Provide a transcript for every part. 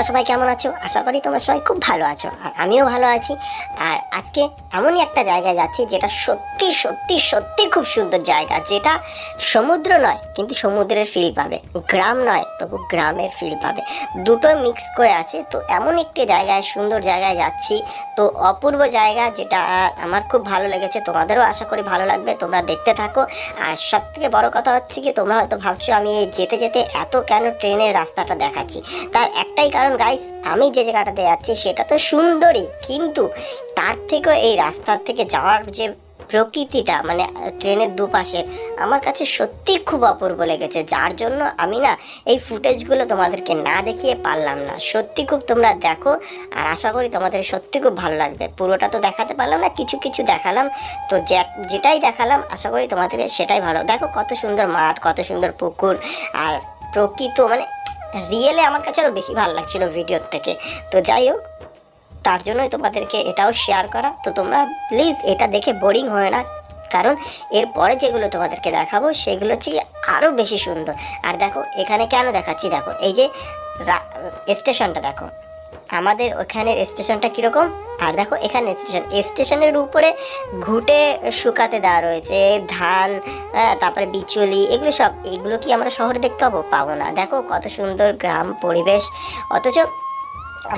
তোমরা সবাই কেমন আছো? আশা করি তোমরা সবাই খুব ভালো আছো, আর আমিও ভালো আছি। আর আজকে এমনই একটা জায়গায় যাচ্ছি যেটা সত্যি সত্যি সত্যি খুব সুন্দর জায়গা, যেটা সমুদ্র নয়, কিন্তু সমুদ্রের ফিল পাবে। গ্রাম নয়, তবু গ্রামের ফিল পাবে। দুটো মিক্স করে আছে, তো এমন একটি জায়গায়, সুন্দর জায়গায় যাচ্ছি। তো অপূর্ব জায়গা যেটা আমার খুব ভালো লেগেছে, তোমাদেরও আশা করি ভালো লাগবে, তোমরা দেখতে থাকো। আর সব থেকে বড় কথা হচ্ছে কি, তোমরা হয়তো ভাবছ আমি যেতে যেতে এত কেন ট্রেনের রাস্তাটা দেখাচ্ছি। তার একটাই কারণ গাইস আমি যে জায়গাটাতে যাচ্ছি সেটা তো সুন্দরই কিন্তু তার থেকেও এই রাস্তার থেকে যাওয়ার যে প্রকৃতিটা মানে ট্রেনের দুপাশে, আমার কাছে সত্যি খুব অপূর্ব লেগেছে। যার জন্য আমি না এই ফুটেজগুলো তোমাদেরকে না দেখিয়ে পারলাম না। সত্যি খুব তোমরা দেখো, আর আশা করি তোমাদের সত্যি খুব ভালো লাগবে। পুরোটা তো দেখাতে পারলাম না, কিছু কিছু দেখালাম। তো যেটাই দেখালাম, আশা করি তোমাদের সেটাই ভালো। দেখো কত সুন্দর মাঠ, কত সুন্দর পুকুর, আর প্রকৃত মানে রিয়েলে আমার কাছে আরও বেশি ভালো লাগছিল ভিডিওর থেকে। তো যাই হোক, তার জন্যই তোমাদেরকে এটাও শেয়ার করা। তো তোমরা প্লিজ এটা দেখে বোরিং হয় না, কারণ এরপরে যেগুলো তোমাদেরকে দেখাবো, সেগুলো হচ্ছে আরও বেশি সুন্দর। আর দেখো, এখানে কেন দেখাচ্ছি? দেখো, এই যে স্টেশনটা দেখো। আমাদের ওখানের স্টেশনটা কীরকম? আর দেখো এখানে স্টেশন। স্টেশনের উপরে ঘুটে শুকাতে দেওয়া রয়েছে, ধান তারপরে বিচুলি, এগুলো সব। এগুলো কি আমরা শহরে দেখতে পাবো? পাবো না। দেখো, কত সুন্দর গ্রাম, পরিবেশ। অথচ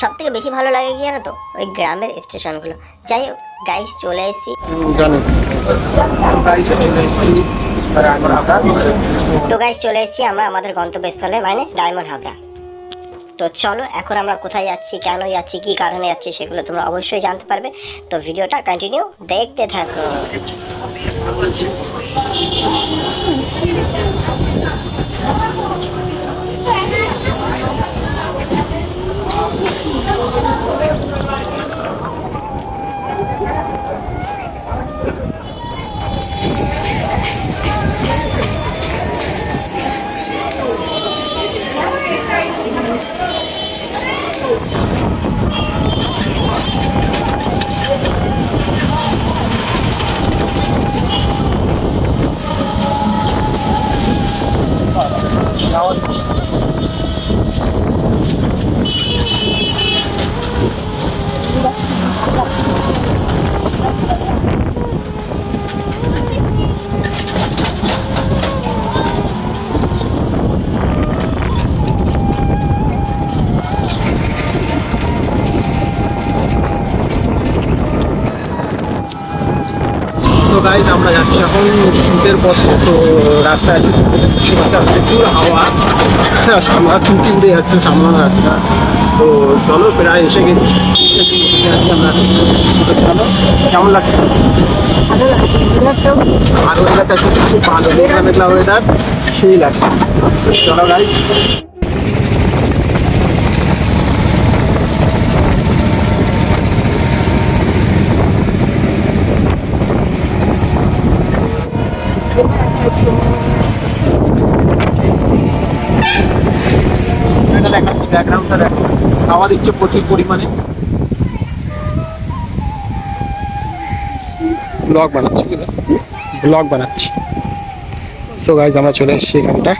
সব থেকে বেশি ভালো লাগে কি জানো তো? ওই গ্রামের স্টেশনগুলো। যাই হোক গাইস চলে এসেছি। তো গাইস চলে এসেছি আমরা আমাদের গন্তব্যস্থলে মানে ডায়মন্ড হাবড়া। তো চলো, এখন আমরা কোথায় যাচ্ছি কেন যাচ্ছি, কি কারণে যাচ্ছি সেগুলো তোমরা অবশ্যই জানতে পারবে। তো ভিডিওটা কন্টিনিউ দেখতে থাকো। গাইজ আমরা যাচ্ছি এখন শীতের পথে তো রাস্তায় আছে প্রচুর হাওয়া। সামলা টুটি উড়ে যাচ্ছে সামলানো যাচ্ছে। তো চলো, প্রায় এসে গেছি। চলো কেমন লাগছে? আর ওয়েদারটা সত্যি খুব ভালো, মেঘলা মেঘলা ওয়েদার সেই লাগছে। চলো গাইজ এটা দেখাচ্ছি ব্যাকগ্রাউন্ডটা দেখো। খাওয়া দিচ্ছে প্রচুর পরিমাণে। ব্লগ বানাচ্ছি ব্লগ বানাচ্ছি। সো গাইজ আমরা চলে এসেছি এখানটা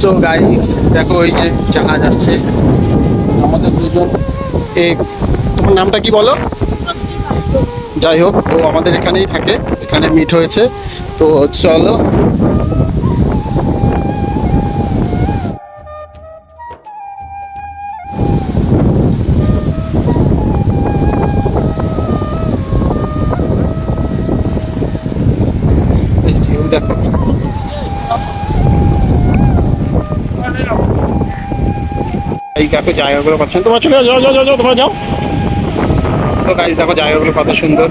সো গাইস দেখো ওই যে জাহাজ আসছে। আমাদের দুজন এ তোমার নামটা কি বলো? যাই হোক, ও আমাদের এখানেই থাকে। এখানে মিট হয়েছে। তো চলো দেখো জায়গাগুলো কত সুন্দর। তোমরা চলে যাও যাও যাও যাও, তোমরা যাও। সো গাইজ দেখো জায়গাগুলো কত সুন্দর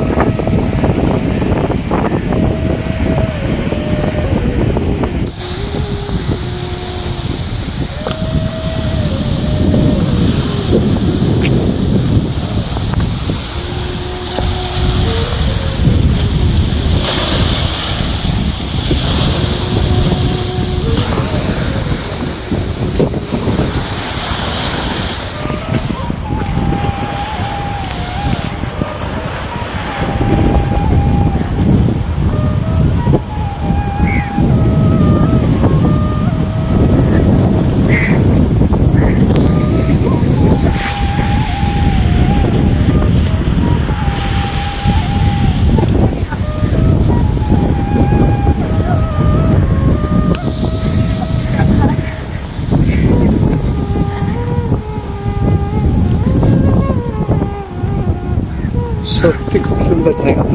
সত্যি খুব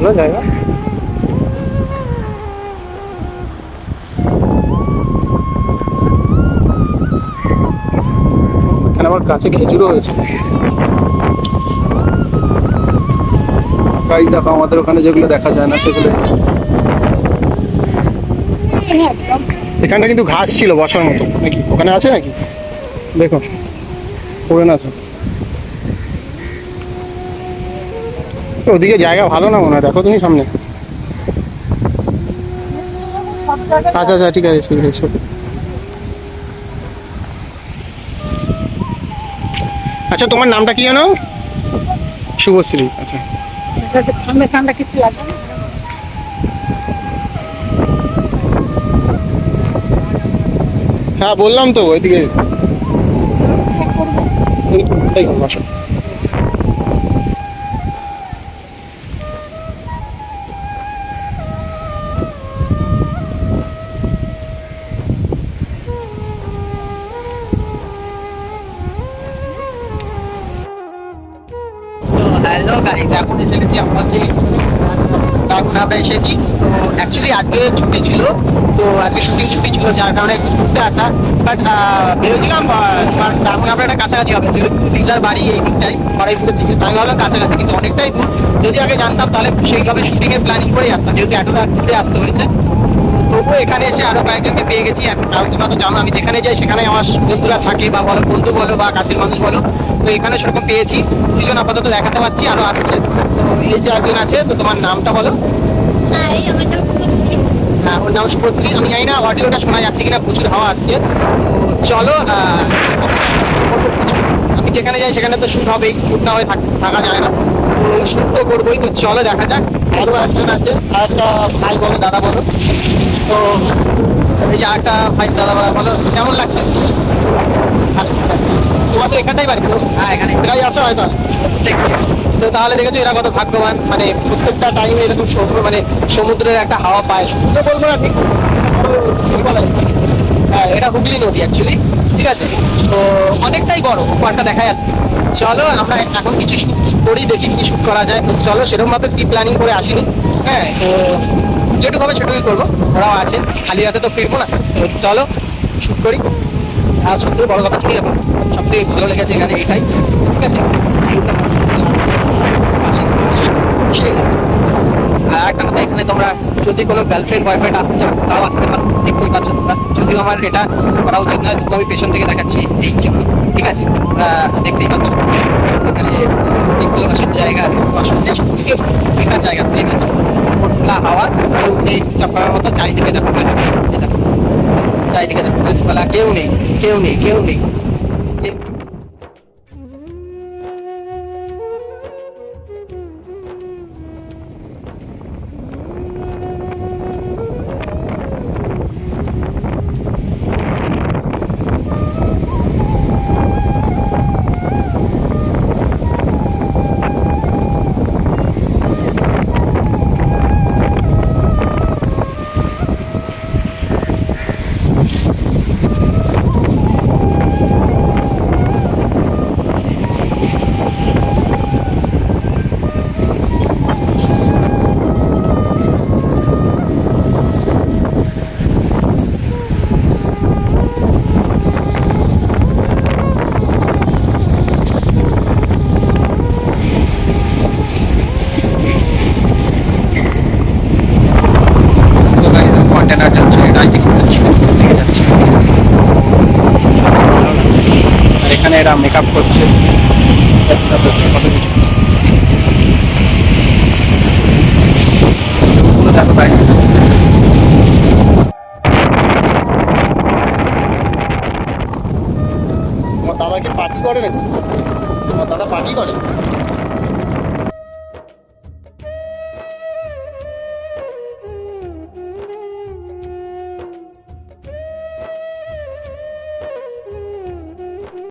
সুন্দর জায়গা। এখানে আমার কাছে খেজুরও হয়েছে। গাইজ, দেখো, আমাদের ওখানে যেগুলো দেখা যায় না, সেগুলো এখানটা কিন্তু ঘাস ছিল বসার মতো। নাকি? ওখানে আছে নাকি? দেখো পড়ে না আছে ওদিকে জায়গা ভালো না মনে হয়? দেখো তুমি সামনে। আচ্ছা আচ্ছা ঠিক আছে ঠিক আছে। আচ্ছা তোমার নামটা কি জানো? শুভশ্রী আচ্ছা। ঠান্ডা ঠান্ডা কিছু লাগবে হ্যাঁ বললাম তো ওইদিকে। এই তো, হ্যালো গাইজ এখন এসে গেছি আমরা যে আমরা এসেছি। তো অ্যাকচুয়ালি আজকে ছুটি ছিল, তো আজকে শুটিং ছুটি ছিল, যার কারণে একটু ঘুরতে আসা। বাট ভেবেছিলাম আমরা কাছাকাছি হবে, যেহেতু লিজার বাড়ি এই দিকটাই বাড়াইপুরের দিকে। তাই ভাবলাম কাছাকাছি, কিন্তু অনেকটাই দূর। যদি আগে জানতাম, তাহলে সেইভাবে শুটিংয়ের প্ল্যানিং করেই আসতাম, যেহেতু এতটা ঘুরে আসতে হয়েছে। তবুও এখানে এসে আরও কয়েকজনকে পেয়ে গেছি। তোমরা তো জানো আমি যেখানে যাই সেখানে আমার বন্ধুরা থাকে বা বলো বন্ধু বলো বা কাছের মানুষ বলো তো এখানে সেরকম পেয়েছি। দুজন আপাতত দেখাতে পাচ্ছি আরও আসছে। এই যে একজন আছে তো তোমার নামটা বলো। হ্যাঁ ওর নাম শুভশ্রী আমি জানি না অডিওটা শোনা যাচ্ছে কিনা প্রচুর হাওয়া আসছে। তো চলো আমি যেখানে যাই সেখানে তো শুট হবেই শুট না হয়ে থাক- থাকা যায় না। তো করবোই, তো চলো দেখা যাক। আরও একজন আছে আর একটা ভাই বলো, দাদা বলো। তো এই যে একটা ভাই, দাদা বলো কেমন লাগছে? তোমার তো এখানটাই বাড়ি? হ্যাঁ এখানে। এরাই আসো হয়তো। তো তাহলে দেখেছ, এরা কত ভাগ্যবান। মানে প্রত্যেকটা টাইমে এরকম সমুদ্র মানে সমুদ্রের একটা হাওয়া পায়। সমুদ্র বলব না, ঠিক হ্যাঁ এটা হুগলি নদী অ্যাকচুয়ালি ঠিক আছে? তো অনেকটাই বড় উপরটা দেখা যাচ্ছে। চলো, আমরা এখন কিছু শুট করি, দেখি কি শুট করা যায়। চলো সেরকম ভাবে কি প্ল্যানিং করে আসিনি। হ্যাঁ তো যেটুকু হবে সেটুকুই করব। ওরাও আছে, খালি হাতে তো ফিরবো না। তো চলো শুট করি। আর সত্যি বড় কথা কি সব থেকে ভালো লেগেছে এখানে এটাই। ঠিক আছে? ঠিক আছে। আর একটা কথা, এখানে তোমরা যদি কোনো গার্লফ্রেন্ড বয়ফ্রেন্ড আসতে চাও তাও আসতে পারো। দেখতেই পাচ্ছ তোমরা। যদিও আমার এটা করা উচিত নয়, কিন্তু আমি পেছন থেকে দেখাচ্ছি এই জন্য। ঠিক আছে, তোমরা দেখতেই পাচ্ছ। এখানে দেখতে বসার জায়গা আছে বসার জায়গা সব থেকে বেকার জায়গা পেয়ে গেছে। খোলা হাওয়া কেউ নেই ডিস্টার্ব করার মতো চারিদিকে দেখো গাছপালা। চারিদিকে দেখো গাছপালা কেউ নেই কেউ নেই কেউ নেই।